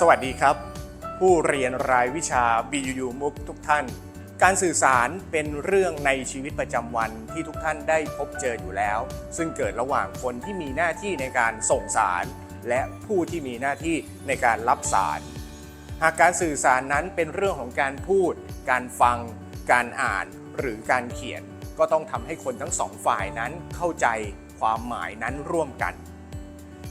สวัสดีครับ ผู้เรียนรายวิชา BUU มุกทุกท่าน การสื่อสารเป็นเรื่องในชีวิตประจำวันที่ทุกท่านได้พบเจออยู่แล้ว ซึ่งเกิดระหว่างคนที่มีหน้าที่ในการส่งสาร และผู้ที่มีหน้าที่ในการรับสาร หากการสื่อสารนั้นเป็นเรื่องของการพูด การฟัง การอ่านหรือการเขียน ก็ต้องทำให้คนทั้งสองฝ่ายนั้นเข้าใจความหมายนั้นร่วมกัน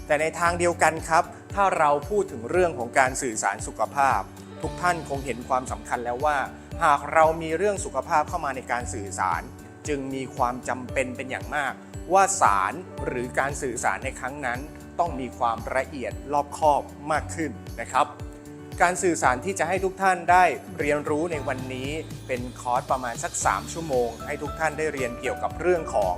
แต่ในทางเดียวกันครับ ถ้าเราพูดถึงเรื่องของการสื่อสารสุขภาพ ทุกท่านคงเห็นความสำคัญแล้วว่า หากเรามีเรื่องสุขภาพเข้ามาในการสื่อสาร จึงมีความจำเป็นเป็นอย่างมาก ว่าสารหรือการสื่อสารในครั้งนั้น ต้องมีความละเอียดรอบคอบมากขึ้นนะครับ การสื่อสารที่จะให้ทุกท่านได้เรียนรู้ในวันนี้ เป็นคอร์สประมาณสัก 3 ชั่วโมง ให้ทุกท่านได้เรียนเกี่ยวกับเรื่องของ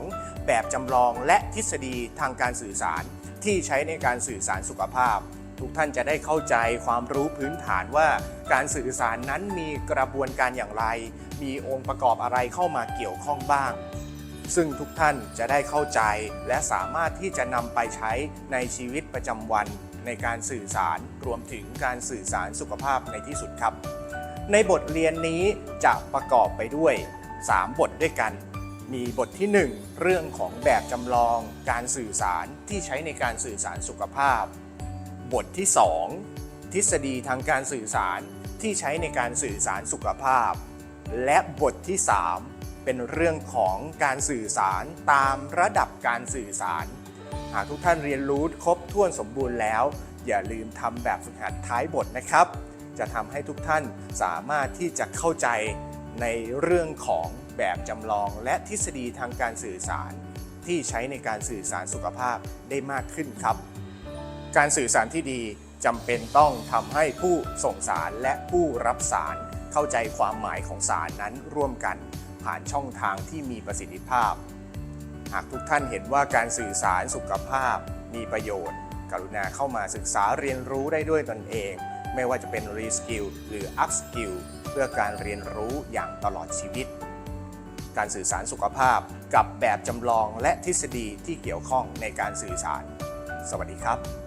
แบบจำลองและทฤษฎีทางการสื่อสาร ที่ใช้ในการสื่อสารสุขภาพ ทุกท่านจะได้เข้าใจความรู้พื้นฐานว่าการสื่อสารนั้นมีกระบวนการอย่างไร มีองค์ประกอบอะไรเข้ามาเกี่ยวข้องบ้าง ซึ่งทุกท่านจะได้เข้าใจและสามารถที่จะนำไปใช้ในชีวิตประจำวัน ในการสื่อสารรวมถึงการสื่อสารสุขภาพในที่สุดครับ ในบทเรียนนี้จะประกอบไปด้วย 3 บทด้วยกัน มีบทที่ 1 เรื่องของแบบจำลองการสื่อสารที่ใช้ในการสื่อสารสุขภาพ บทที่ 2 ทฤษฎีทางการสื่อสารที่ใช้ในการสื่อสารสุขภาพ และบทที่ 3 เป็นเรื่องของการสื่อสารตามระดับการสื่อสาร หากทุกท่านเรียนรู้ครบถ้วนสมบูรณ์แล้ว อย่าลืมทำแบบฝึกหัดท้ายบทนะครับ จะทำให้ทุกท่านสามารถที่จะเข้าใจ ในเรื่องของแบบจำลองและทฤษฎีทางการสื่อสาร ที่ใช้ในการสื่อสารสุขภาพได้มากขึ้นครับ การสื่อสารที่ดีจำเป็นต้องทำให้ผู้ส่งสารและผู้รับสารเข้าใจความหมายของสารนั้นร่วมกันผ่านช่องทางที่มีประสิทธิภาพ หากทุกท่านเห็นว่าการสื่อสารสุขภาพมีประโยชน์ กรุณาเข้ามาศึกษาเรียนรู้ได้ด้วยตนเอง ไม่ว่าจะเป็น Reskill หรือ Upskill เพื่อการเรียนรู้อย่างตลอดชีวิต การสื่อสารสุขภาพกับแบบจำลองและทฤษฎีที่เกี่ยวข้องในการสื่อสาร สวัสดีครับ